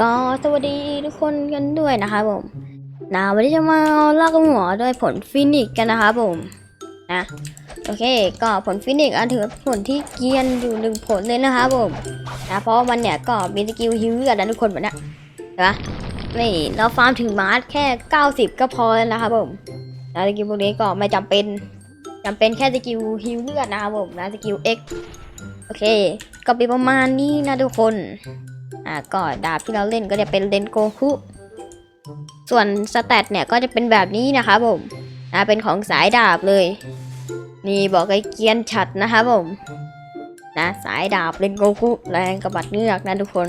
ก็สวัสดีทุกคนกันด้วยนะครับผมนะวันนี้จะมาลากหัวด้วยผลฟินิกกันนะครับผมนะโอเค ก็ผลฟินิกอันถือผลที่เกียนอยู่หนึ่งผลเลยนะครับผมนะเพราะว่ามันเนี่ยก็มีสกิลฮิวเลือดนะทุกคนแบบนี้เห็นปะนี่เราฟาร์มถึงมาร์สแค่ 90 ก็พอแล้วนะครับผมนะสกิลพวกนี้ก็ไม่จำเป็นจำเป็นแค่สกิลฮิวเลือดนะครับผมนะสกิล X โอ เค ก็เป็นประมาณนี้นะทุกคน อ่าก็ดาบที่เราเล่นก็จะเป็นเลนโกคุ ส่วนสแตทเนี่ยก็จะเป็นแบบนี้นะครับผม อ่าเป็นของสายดาบเลย นี่บอกไอ้เกียนฉัดนะครับผม นะสายดาบเลนโกคุแรงกระบัดเงือกนะทุกคน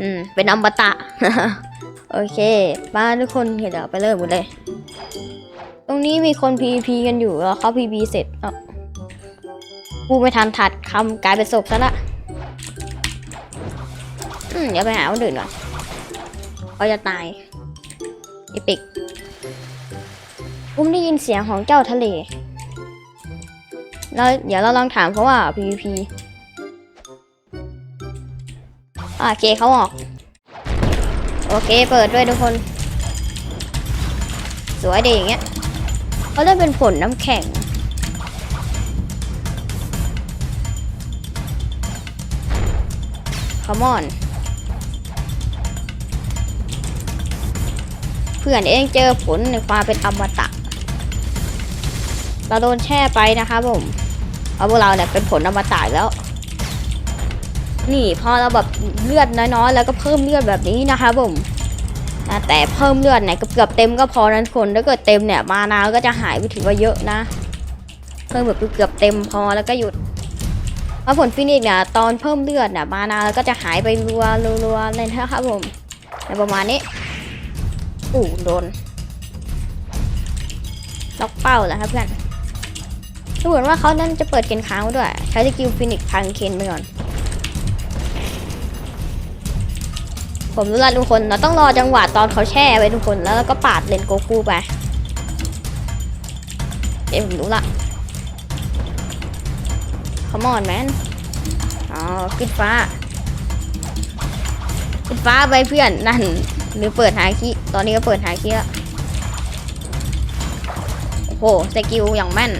อืมเป็นอมตะ โอเคมาทุกคนเดี๋ยวไปเริ่มกันเลย ตรงนี้มีคน PVP กันอยู่แล้วเขา PVP เสร็จอ้า กูไม่ทันถัดคำกลายเป็นศพซะละอืมเดี๋ยวไปหาคนอื่นก่อนเขาจะตายอีปิกผมได้ยินเสียงของเจ้าทะเล แล้วเดี๋ยวเราลองถามเขาว่า PVP อะโอเคเขาออก โอเค เปิดด้วยทุกคน สวยดีอย่างเงี้ยเขาได้เป็นผลน้ำแข็ง คอมอนเพื่อนเองเจอผลในความเป็นอมตะ เราโดนแช่ไปนะคะผมเพราพวกเราเนี่ยเป็นผลอมตะแล้ว นี่พอเราแบบเลือดน้อยๆ แล้วก็เพิ่มเลือดแบบนี้นะคะผมแต่เพิ่มเลือดเนี่ยเกือบเต็มก็พอนั้นคนถ้าเกิดเต็มเนี่ยมานาก็จะหายไปถือว่าเยอะนะ เพิ่มแบบเกือบเต็มพอแล้วก็หยุด เพราผลฟินิกเนี่ยตอนเพิ่มเลือดเนี่ยมานาก็จะหายไปรัวๆรัวๆเลยนะครับผมในประมาณนี้อู้โดนล็อกเป้าแล้วครับเพื่อนดูเหมือนว่าเขานั่นจะเปิดเกนค้างด้วย ใช้สกิลฟินิกพังเคนไปก่อน ผมรู้ล้วทุกคนเราต้องรอจังหวะตอนเขาแช่ไว้ทุกคนแล้วก็ปาดเลนโกคูไปเอ้ผมรู้ละ ขมอนแมนอ๋อขึ้นฟ้า ขึ้นฟ้าไปเพื่อนนั่น หรือเปิดหาคีตอนนี้ก็เปิดหาคีแล้วโอ้โหสกิลอย่างแม่น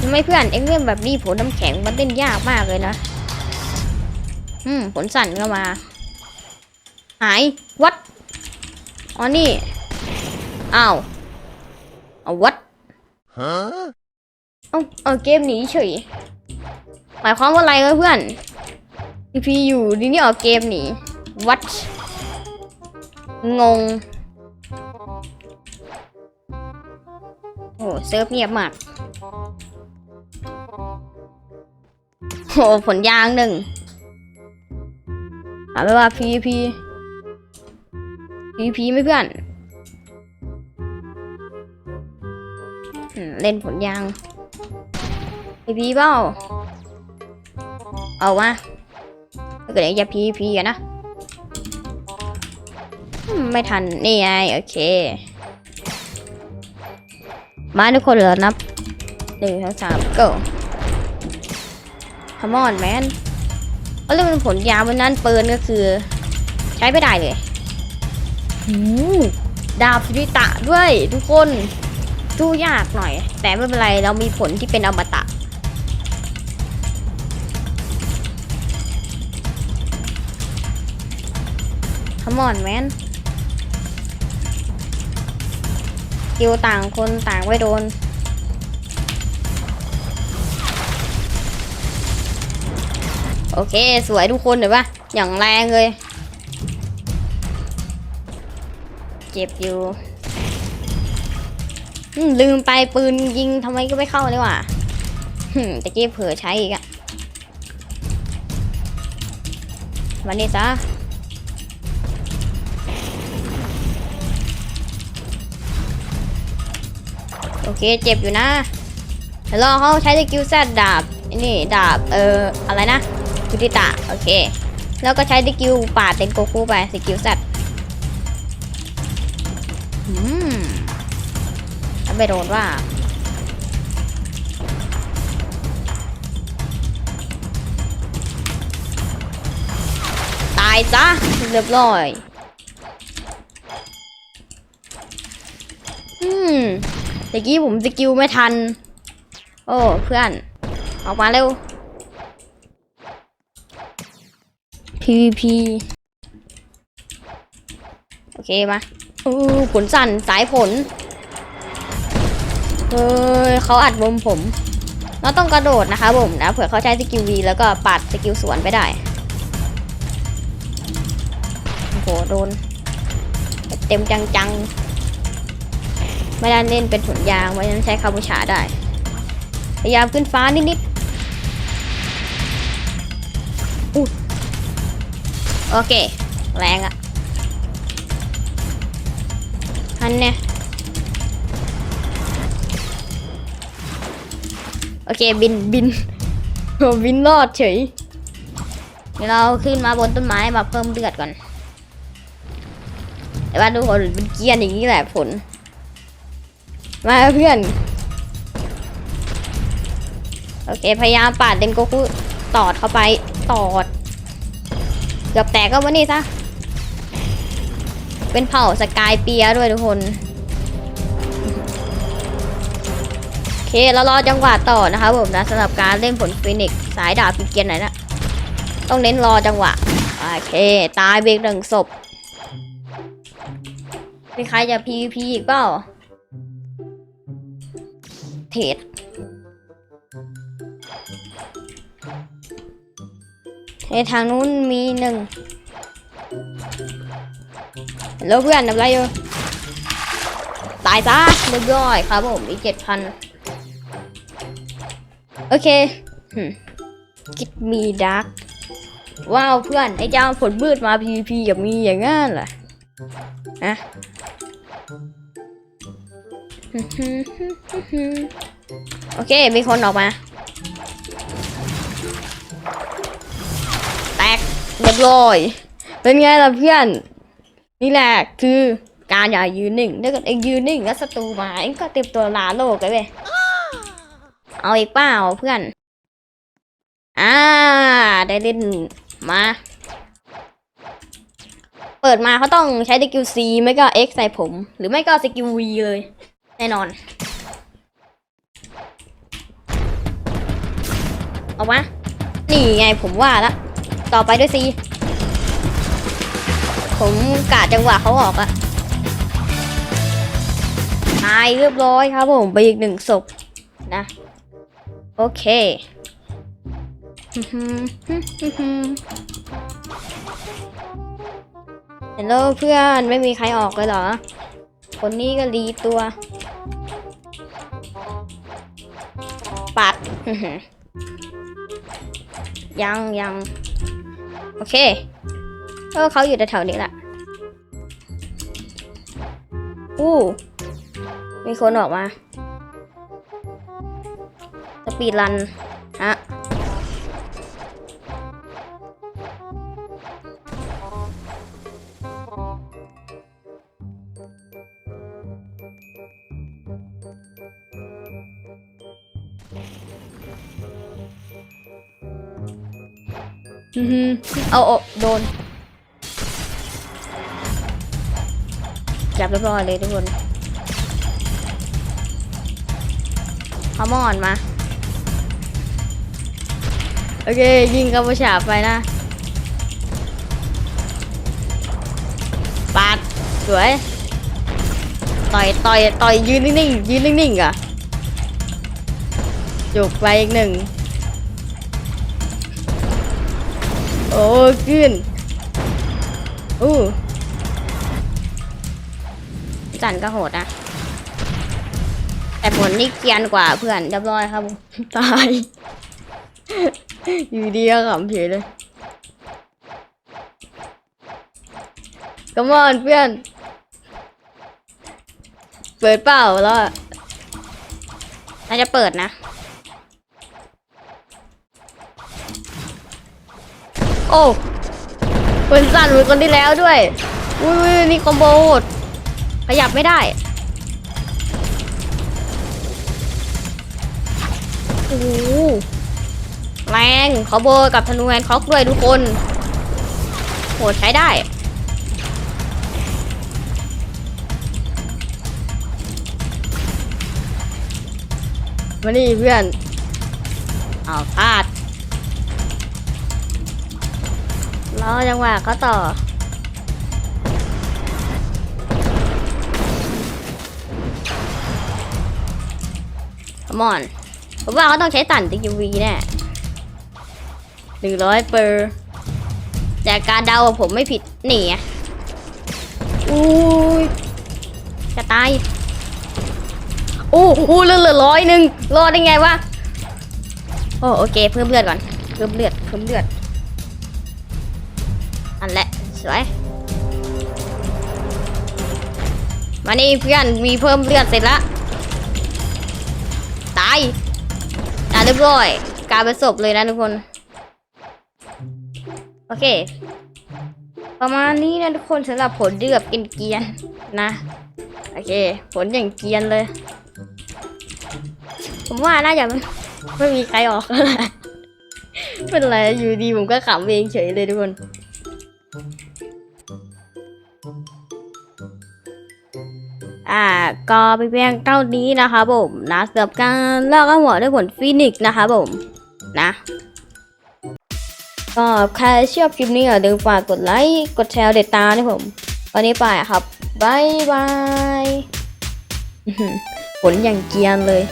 ทำไมเพื่อนเอ็งเล่นแบบนี้ผลน้ำแข็งมันเล่นยากมากเลยนะอืมผลสั่นก็มา หาย วัดอ๋อนี่ อ้าวเอาวัด Huh? เอาเอาเกมหนีเฉย หมายความว่าอะไรวะเพื่อนพีพีอยู่ดีนี่ออกเกมหนีวัดงง โอ้เซิร์ฟเงียบมากโอ้ผลยางหนึ่งถามไปว่า PVP PVP ไหม่เพื่อน เล่นผลยาง PVP เปล่าเอามาถ้าเกิดอยากจะ PVP อะนะอืมไม่ทันนี่ไงโอเค มาทุกคนเหรอนับหนึ่งสองสาม go come on man ก็เรื่องเป็นผลยาวันนั้นปืนก็คือ ใช้ไม่ได้เลยหูดาบสุริตะด้วยทุกคน ดูยากหน่อย แต่ไม่เป็นไรเรามีผลที่เป็นอมตะ come on man คิวต่างคนต่างไว้โดน โอเค สวยทุกคนเห็นปะอย่างแรงเลย เจ็บอยู่ ลืมไปปืนยิงทำไมก็ไม่เข้าเลยว่ะตะกี้เผลอใช้อีกอะวันนี้ซะโอเคเจ็บอยู่นะเดี๋ยวรอเขาใช้สกิลแซดดาบนี่ดาบเอ่ออะไรนะคุติตะโอเค แล้วก็ใช้สกิลป่าเต็นโกคูไปสกิลแซดอืม ไปโดนว่าตายซะเรียบร้อยอืมตะกี้ผมสกิลไม่ทัน โอ้เพื่อน ออกมาเร็ว PVP โอเคมาอู้ผลสั่นสายผล เฮ้ยเขาอัดมุมผม เราต้องกระโดดนะคะผมนะเผื่อเขาใช้สกิล V แล้วก็ปัดสกิลสวนไปได้โอ้โหโดน เต็มจังๆ ไม่ได้เล่นเป็นผลยางเพราะฉะนั้นใช้คาบูชาได้ พยายามขึ้นฟ้านิดๆอู้โอเค แรงอะฮันเนี่ย โอเคบินบินโอ้บินรอดเฉยเดี๋ยวเราขึ้นมาบนต้นไม้มาเพิ่มเลือดก่อนแต่ว่าทุกคนเป็นเกียนอย่างนี้แหละผล มาเพื่อน โอเคพยายามปาดเดนโกคุตอดเข้าไปตอด เกือบแตกก็วันนี้ซะ เป็นเผ่าสกายเปียด้วยทุกคน เคเรารอจังหวะต่อนะคะผมนะสำหรับการเล่นผลฟินิกสายดาบปีเกียนไหนนะต้องเน้นรอจังหวะโอเค ตายเบรกหนึ่งศพมีใครจะ PVP อีกเปล่าเทรดเทรดทางนู้นมีหนึ่งแล้วเพื่อนทำไรอยู่ ตายจ้าเรียบร้อยครับผมอีกเจ็ดพัน โอเคกิดมีดักว้าวเพื่อนไอ้เจ้าผลมืดมา PVP กับมีอย่างงั้นเหรอฮะโอเค มีคนออกมา แตกเรียบร้อย เป็นไงล่ะเพื่อน นี่แหละคือการอย่ายืนหนึ่งถ้าเกิดเองยืนหนึ่งแล้วศัตรูมาเองก็เตรียมตัวลาโลกเลยเว้ย เอาอีกเปล่าเพื่อน อ่า ได้เล่นมา เปิดมาเขาต้องใช้สกิล C ไม่ก็ X ใส่ผม หรือไม่ก็สกิล V เลย แน่นอนออกมานี่ไงผมว่าละ ต่อไปด้วย C ผมกะจังหวะเขาออกอะตายเรียบร้อยครับผม ไปอีกหนึ่งศพนะ โอเค เฮลโลเพื่อนไม่มีใครออกเลยเหรอ คนนี้ก็รีตัว ปัด ยังยัง โอเค เออเขาอยู่แถวๆนี้แหละอู้มีคนออกมา ปีดรันฮะอือหือเอาอโดน จับเรียบร้อยเลยทุกคนขามอนมา โอเค ยิงกัมพูชาไปนะปาดสวย ต่อยต่อยต่อยยืนนิ่งๆยืนนิ่งๆอะจุกไปอีกหนึ่ง โอ้ขึ้นอู้จันก็โหดนะ แต่ผลนี่เกียนกว่าเพื่อนเรียบร้อยครับ ตาย อยู่ดีก็ขำเฉยเลยกมอนเพื่อน เปิดเปล่าแล้วน่าจะเปิดนะ โอ้ปืนสั่นเหมือนคนที่แล้วด้วยอุ้ยนี่คอมโบโดขยับไม่ได้โอ้ แรงขอโบกับธนูแอนคอกด้วยทุกคนโหใช้ได้มานี่เพื่อนเอาพลาดรอจังหวะเขาต่อ Come on ผมว่าเขาต้องใช้ตันติยูวีแน่ หนึ่งร้อยเปอร์จากการเดาผมไม่ผิดหนีอะอุ้ยจะตายโอ้โหเลือดเหลือร้อยหนึ่งรอดได้ไงวะโอ้โอเค เพิ่มเลือดก่อน เพิ่มเลือด เพิ่มเลือด อันแหละ สวย มานี่เพื่อน มีเพิ่มเลือดเสร็จละ ตายอะเรียบร้อย กลายเป็นศพเลยนะทุกคนโอเค ประมาณนี้นะทุกคนสำหรับผลเดือบกินเกียนนะ โอเค ผลอย่างเกียนเลย ผมว่าน่าจะไม่มีใครออกแล้วแหละเป็นไรอยู่ดีผมก็ขำเองเฉยเลยทุกคนอ่าก็ไปนเพียงเท่านี้นะคะผมนะสำหรับการลอกเอาหัวด้วยผลฟินิกส์นะคะผมนะ ก็ใครชอบคลิปนี้อย่าลืมฝากกดไลค์กดแชร์เด็ดตานะผมวันนี้ไปครับบายบายอื้อหือผลอย่างเกียนเลย